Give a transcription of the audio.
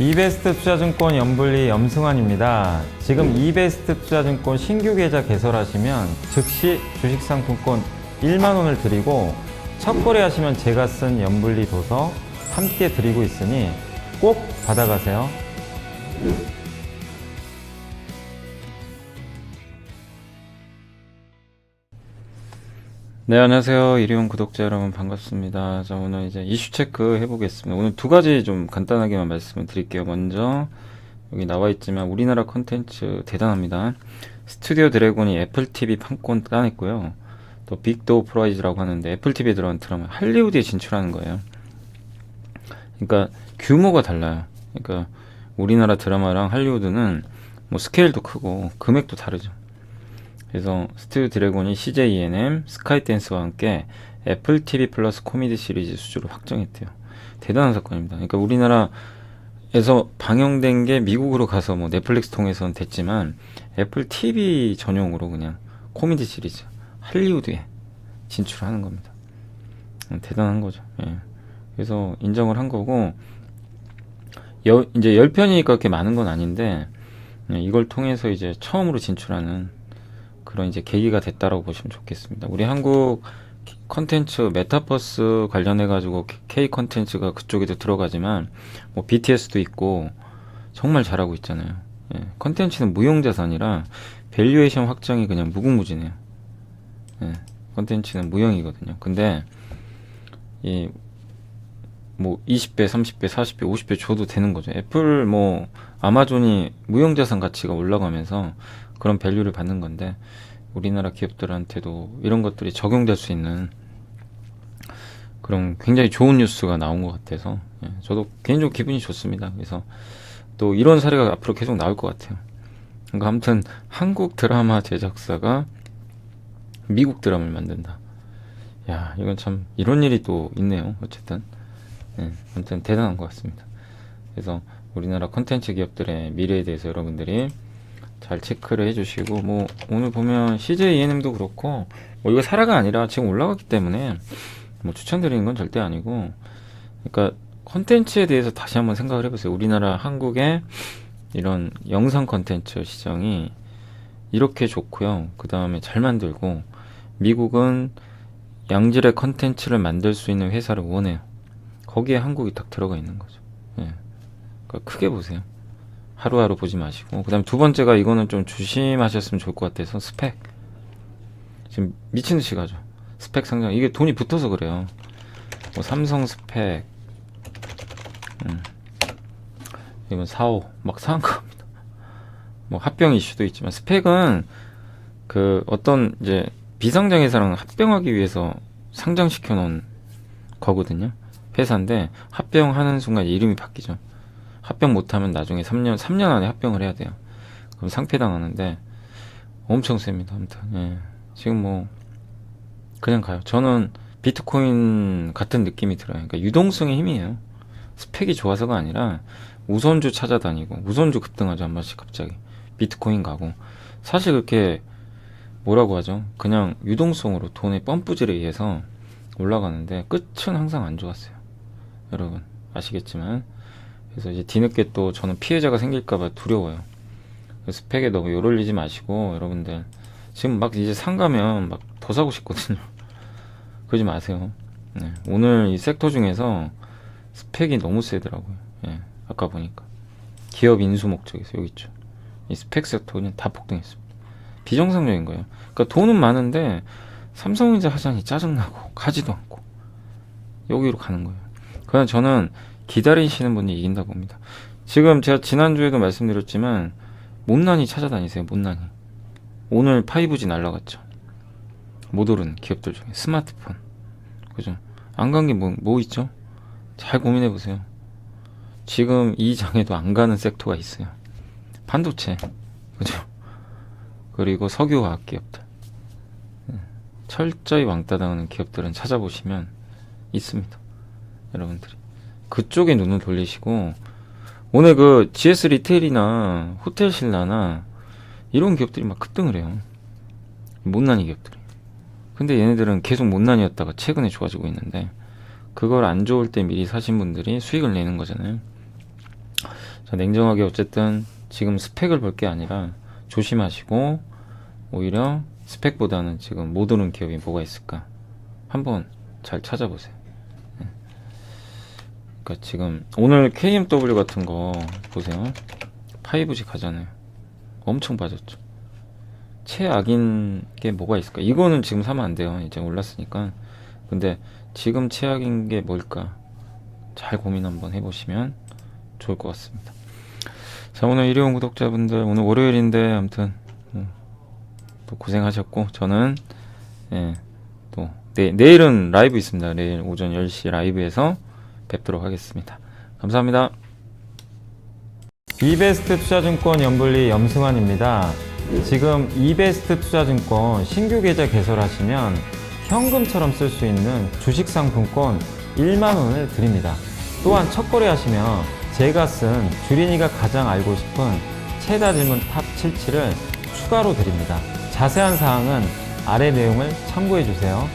이베스트 투자증권 연불리 염승환입니다. 지금 이베스트 투자증권 신규 계좌 개설하시면 즉시 주식 상품권 1만 원을 드리고 첫 거래하시면 제가 쓴 연불리 도서 함께 드리고 있으니 꼭 받아가세요. 네, 안녕하세요. 일회용 구독자 여러분 반갑습니다. 자, 오늘 이제 이슈 체크 해보겠습니다. 오늘 두 가지 좀 간단하게만 말씀을 드릴게요. 먼저, 여기 나와 있지만 우리나라 컨텐츠 대단합니다. 스튜디오 드래곤이 애플 TV 판권 따냈고요. 또 빅도우 프라이즈라고 하는데 애플 TV에 들어간 드라마 할리우드에 진출하는 거예요. 그러니까 규모가 달라요. 그러니까 우리나라 드라마랑 할리우드는 뭐 스케일도 크고 금액도 다르죠. 그래서 스튜디오 드래곤이 CJ ENM, 스카이댄스와 함께 애플 TV 플러스 코미디 시리즈 수주를 확정했대요. 대단한 사건입니다. 그러니까 우리나라에서 방영된 게 미국으로 가서 뭐 넷플릭스 통해서는 됐지만 애플 TV 전용으로 그냥 코미디 시리즈 할리우드에 진출하는 겁니다. 음, 대단한 거죠. 예. 그래서 인정을 한 거고 여, 이제 10편이니까 그렇게 많은 건 아닌데 예, 이걸 통해서 이제 처음으로 진출하는 그런 이제 계기가 됐다라고 보시면 좋겠습니다. 우리 한국 컨텐츠 메타버스 관련해 가지고 K 컨텐츠가 그쪽에도 들어가지만 뭐 BTS도 있고 정말 잘하고 있잖아요. 예, 컨텐츠는 무형 자산이라 밸류에이션 확정이 그냥 무궁무진해요. 예, 컨텐츠는 무형이거든요. 근데 이 뭐 20배, 30배, 40배, 50배 줘도 되는 거죠. 애플 뭐 아마존이 무형 자산 가치가 올라가면서 그런 밸류를 받는 건데 우리나라 기업들한테도 이런 것들이 적용될 수 있는 그런 굉장히 좋은 뉴스가 나온 것 같아서 예, 저도 개인적으로 기분이 좋습니다. 그래서 또 이런 사례가 앞으로 계속 나올 것 같아요. 그러니까 아무튼 한국 드라마 제작사가 미국 드라마를 만든다. 야 이건 참 이런 일이 또 있네요. 어쨌든 예, 아무튼 대단한 것 같습니다. 그래서 우리나라 컨텐츠 기업들의 미래에 대해서 여러분들이 잘 체크를 해주시고 뭐 오늘 보면 CJ ENM도 그렇고 뭐 이거 사라가 아니라 지금 올라갔기 때문에 뭐 추천드리는 건 절대 아니고 그러니까 컨텐츠에 대해서 다시 한번 생각을 해보세요. 우리나라 한국의 이런 영상 컨텐츠 시장이 이렇게 좋고요. 그 다음에 잘 만들고 미국은 양질의 컨텐츠를 만들 수 있는 회사를 원해요. 거기에 한국이 딱 들어가 있는 거죠. 예. 그러니까 크게 보세요. 하루하루 보지 마시고. 그 다음 두 번째가 이거는 좀 조심하셨으면 좋을 것 같아서 스펙. 지금 미친 듯이 가죠. 스펙 상장. 이게 돈이 붙어서 그래요. 뭐 삼성 스펙. 음. 이건 사오. 막 사한 겁니다. 뭐 합병 이슈도 있지만 스펙은 그 어떤 이제 비상장 회사랑 합병하기 위해서 상장시켜 놓은 거거든요. 회사인데 합병하는 순간 이름이 바뀌죠 합병 못하면 나중에 3년 3년 안에 합병을 해야 돼요. 그럼 상폐 당하는데 엄청 셉니다. 아무튼 예. 지금 뭐 그냥 가요. 저는 비트코인 같은 느낌이 들어요. 그러니까 유동성의 힘이에요. 스펙이 좋아서가 아니라 우선주 찾아다니고 우선주 급등하죠 한 번씩 갑자기 비트코인 가고 사실 그렇게 뭐라고 하죠? 그냥 유동성으로 돈의 펌프질에 의해서 올라가는데 끝은 항상 안 좋았어요. 여러분 아시겠지만 그래서 이제 뒤늦게 또 저는 피해자가 생길까봐 두려워요. 스펙에 너무 열 올리지 마시고 여러분들 지금 막 이제 상가면 막 더 사고 싶거든요. 그러지 마세요. 네. 오늘 이 섹터 중에서 스펙이 너무 세더라고요. 예. 아까 보니까 기업 인수 목적에서 여기 있죠. 이 스펙 섹터 그냥 다 폭등했습니다. 비정상적인 거예요. 그러니까 돈은 많은데 삼성전자 하장이 짜증나고 가지도 않고 여기로 가는 거예요. 그냥 저는 기다리시는 분이 이긴다 봅니다. 지금 제가 지난주에도 말씀드렸지만 못난이 찾아다니세요. 못난이. 오늘 5G 날라갔죠. 못 오른 기업들 중에 스마트폰. 그죠? 안 간 게 뭐, 뭐 있죠? 잘 고민해 보세요. 지금 이 장에도 안 가는 섹터가 있어요. 반도체. 그죠? 그리고 석유화학 기업들. 네. 철저히 왕따 당하는 기업들은 찾아보시면 있습니다. 여러분들이. 그쪽에 눈을 돌리시고 오늘 그 GS 리테일이나 호텔 신라나 이런 기업들이 막 급등을 해요. 못난이 기업들이. 근데 얘네들은 계속 못난이었다가 최근에 좋아지고 있는데 그걸 안 좋을 때 미리 사신 분들이 수익을 내는 거잖아요. 자, 냉정하게 어쨌든 지금 스펙을 볼 게 아니라 조심하시고 오히려 스펙보다는 지금 못 오른 기업이 뭐가 있을까 한번 잘 찾아보세요. 예. 그러니까 지금 오늘 KMW 같은 거 보세요. 5G 가잖아요. 엄청 빠졌죠. 최악인 게 뭐가 있을까? 이거는 지금 사면 안 돼요. 이제 올랐으니까. 근데 지금 최악인 게 뭘까? 잘 고민 한번 해보시면 좋을 것 같습니다. 자, 오늘 일회용 구독자분들, 오늘 월요일인데, 아무튼, 음, 또 고생하셨고, 저는, 예, 또, 내, 내일은 라이브 있습니다. 내일 오전 10시 라이브에서 뵙도록 하겠습니다. 감사합니다. 이베스트 투자증권 연불리 염승환입니다. 지금 이베스트 투자증권 신규 계좌 개설하시면 현금처럼 쓸 수 있는 주식 상품권 1만 원을 드립니다. 또한 첫 거래하시면 제가 쓴 주린이가 가장 알고 싶은 최다 질문 탑 77을 추가로 드립니다. 자세한 사항은 아래 내용을 참고해 주세요.